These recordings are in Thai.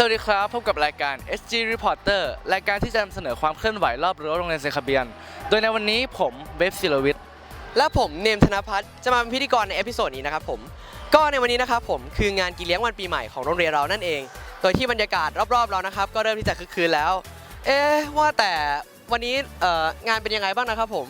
สวัสดีครับ พบกับรายการ SG Reporter รายการที่จะนำเสนอความเคลื่อนไหวรอบรั้วโรงเรียนเซนคาเบียน โดยในวันนี้ผมเบฟศิลวิทย์ และผมเนมธนพัฒน์จะมาเป็นพิธีกรในเอพิโซดนี้นะครับผม ก็ในวันนี้นะครับผมคืองานกินเลี้ยงวันปีใหม่ของโรงเรียนเรานั่นเอง โดยที่บรรยากาศรอบๆเรานะครับ ก็เริ่มที่จะคึกคืนแล้ว เอ๊ะว่าแต่วันนี้เอ่องานเป็นยังไงบ้างนะครับผม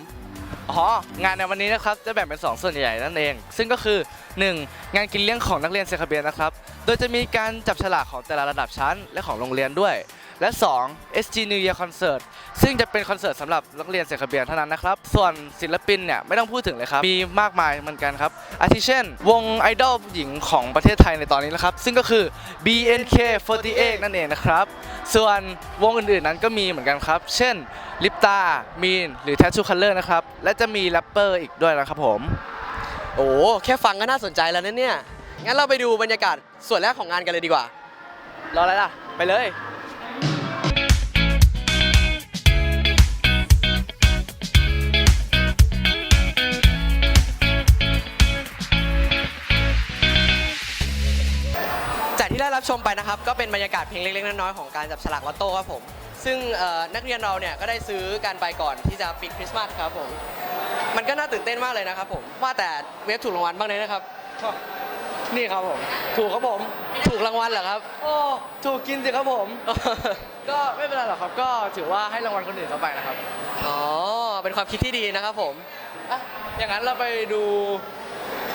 อ๋องานในวันนี้นะครับจะแบ่งเป็น 2 ส่วนใหญ่ๆนั่นเอง ซึ่งก็คือ 1. งานกินเลี้ยงของนักเรียนเซนคาเบียนนะครับ โดยจะมีการจับฉลากของแต่ละระดับชั้นและของโรงเรียนด้วย และ 2. SG New Year Concert ซึ่งจะเป็นคอนเสิร์ตสำหรับนักเรียนเซนคาเบียนเท่านั้นนะครับ ส่วนศิลปินเนี่ยไม่ต้องพูดถึงเลยครับ มีมากมายเหมือนกันครับ อาทิเช่น วงไอดอลหญิงของประเทศไทยในตอนนี้นะครับ ซึ่งก็คือ BNK48 นั่นเองนะครับ ส่วนวงอื่นๆนั้นก็มีเหมือนกันครับ เช่นลิปตามีน หรือ Tattoo Color นะครับ และจะมีแรปเปอร์อีกด้วยนะครับผม โอ้ แค่ฟังก็น่าสนใจแล้วนะเนี่ย งั้นเราไปดูบรรยากาศส่วนแรกของงานกันเลยดีกว่า รออะไรล่ะ ไปเลย ที่ได้รับชมไปนะครับ ก็เป็นบรรยากาศเพลงเล็กๆน้อยๆของการจับฉลากลอตโต้ครับผม ซึ่งเอ่อนักเรียนเราเนี่ยก็ได้ซื้อกันไปก่อนที่จะปิดคริสต์มาสครับผม มันก็น่าตื่นเต้นมากเลยนะครับผม ว่าแต่เวฟถูกรางวัลบ้างเลยนะครับ นี่ครับผม ถูกครับผม ถูกรางวัลเหรอครับ โอ้ ถูกกินสิครับผม ก็ไม่เป็นไรหรอกครับ ก็ถือว่าให้รางวัลคนอื่นเข้าไปนะครับ อ๋อ เป็นความคิดที่ดีนะครับผม อะ อย่างนั้นเราไปดู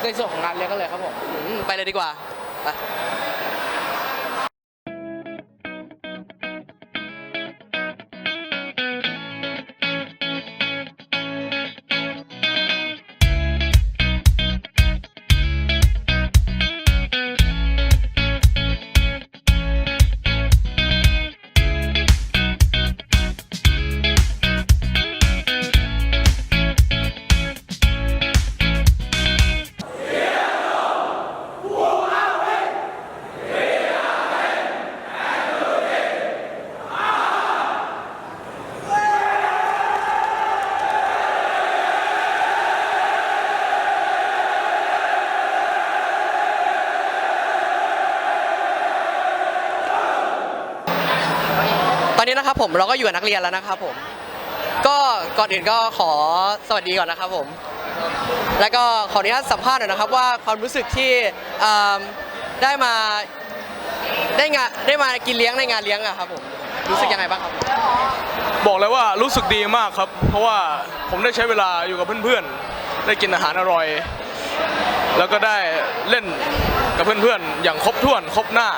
ในส่วนของงานเลี้ยงกันเลยครับผม อืมไปเลยดีกว่าไป ผมเราก็อยู่กับนักเรียนแล้วนะครับผม ก็ก่อนอื่นก็ขอสวัสดีก่อนนะครับผม แล้วก็ขออนุญาตสัมภาษณ์หน่อยนะครับว่าความรู้สึกที่เอิ่มได้มาได้งานได้มากินเลี้ยงในงานเลี้ยงอะครับผมรู้สึกยังไงบ้างครับ บอกเลยว่ารู้สึกดีมากครับ เพราะว่าผมได้ใช้เวลาอยู่กับเพื่อนๆ ได้กินอาหารอร่อย แล้วก็ได้เล่นกับเพื่อนๆ อย่างครบถ้วนครบหน้า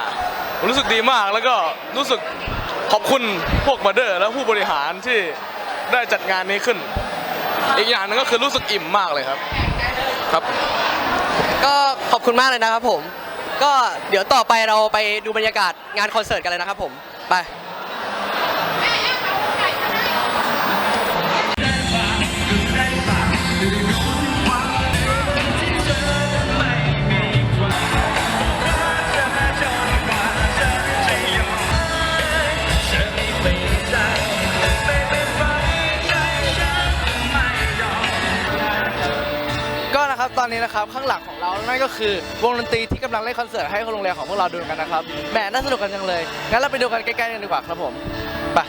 ผมรู้สึกดีมากแล้วก็รู้สึก ขอบคุณพวกมาเดอร์และผู้บริหารที่ได้จัดงานนี้ขึ้น อีกอย่างหนึงก็คือรู้สึกอิ่มมากเลยครับ ครับ ก็ขอบคุณมากเลยนะครับผม ก็เดี๋ยวต่อไปเราไปดูบรรยากาศงานคอนเสิร์ตกันเลยนะครับผม ไป ครับตอนนี้นะครับข้างหลังของเรานั่นก็คือวงดนตรีที่กำลังเล่นคอนเสิร์ตให้โรงเรียนของพวกเราดูกันนะครับแหมน่าสนุกกันจังเลยงั้นเราไปดูกันใกล้ๆกันดีกว่าครับผมไป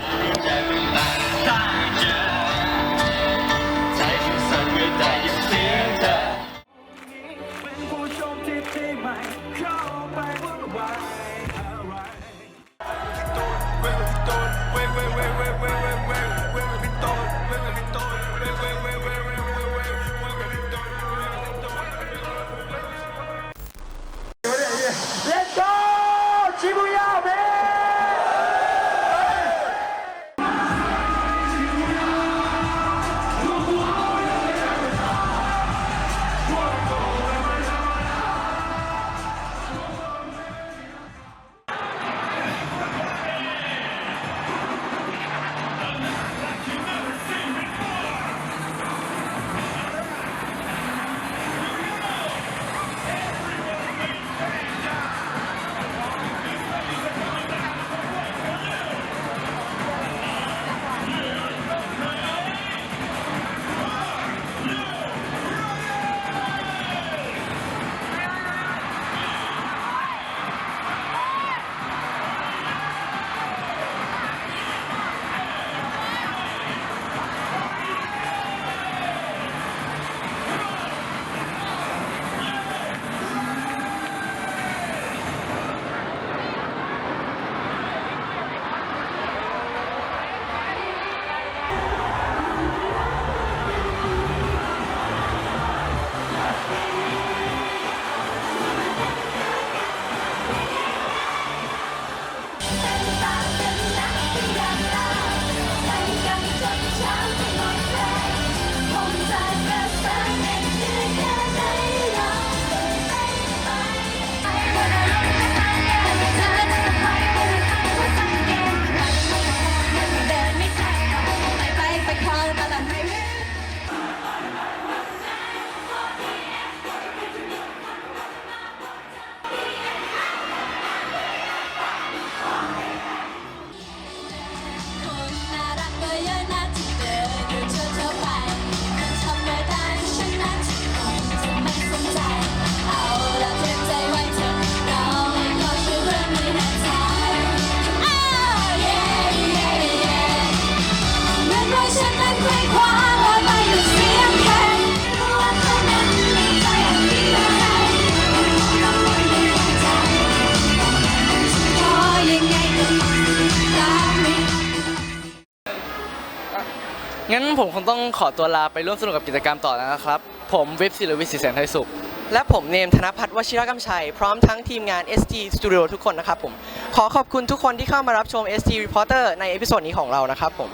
งั้นผมคงต้องขอตัวลาไปร่วมสนุกกับกิจกรรมต่อแล้วนะครับ ผมวิปศิลวิทย์ศรีแสนไทยสุข และผมเนมธนพัฒน์วชิรกำชัย พร้อมทั้งทีมงาน SG Studio ทุกคนนะครับผม ขอขอบคุณทุกคนที่เข้ามารับชม SG Reporter ในเอพิโซดนี้ของเรานะครับผม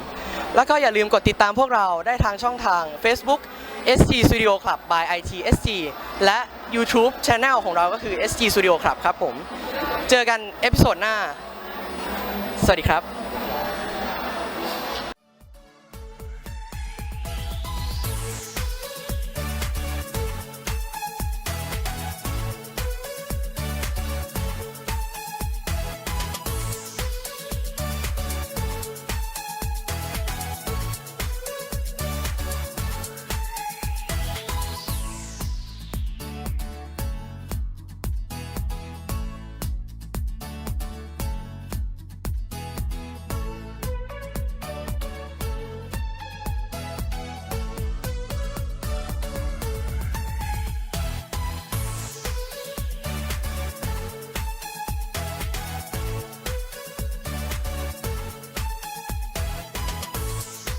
แล้วก็อย่าลืมกดติดตามพวกเราได้ทางช่องทาง Facebook SG Studio Club by ITSG และ YouTube Channel ของเราก็คือ SG Studio Club ครับผม เจอกันเอพิโซดหน้า สวัสดีครับ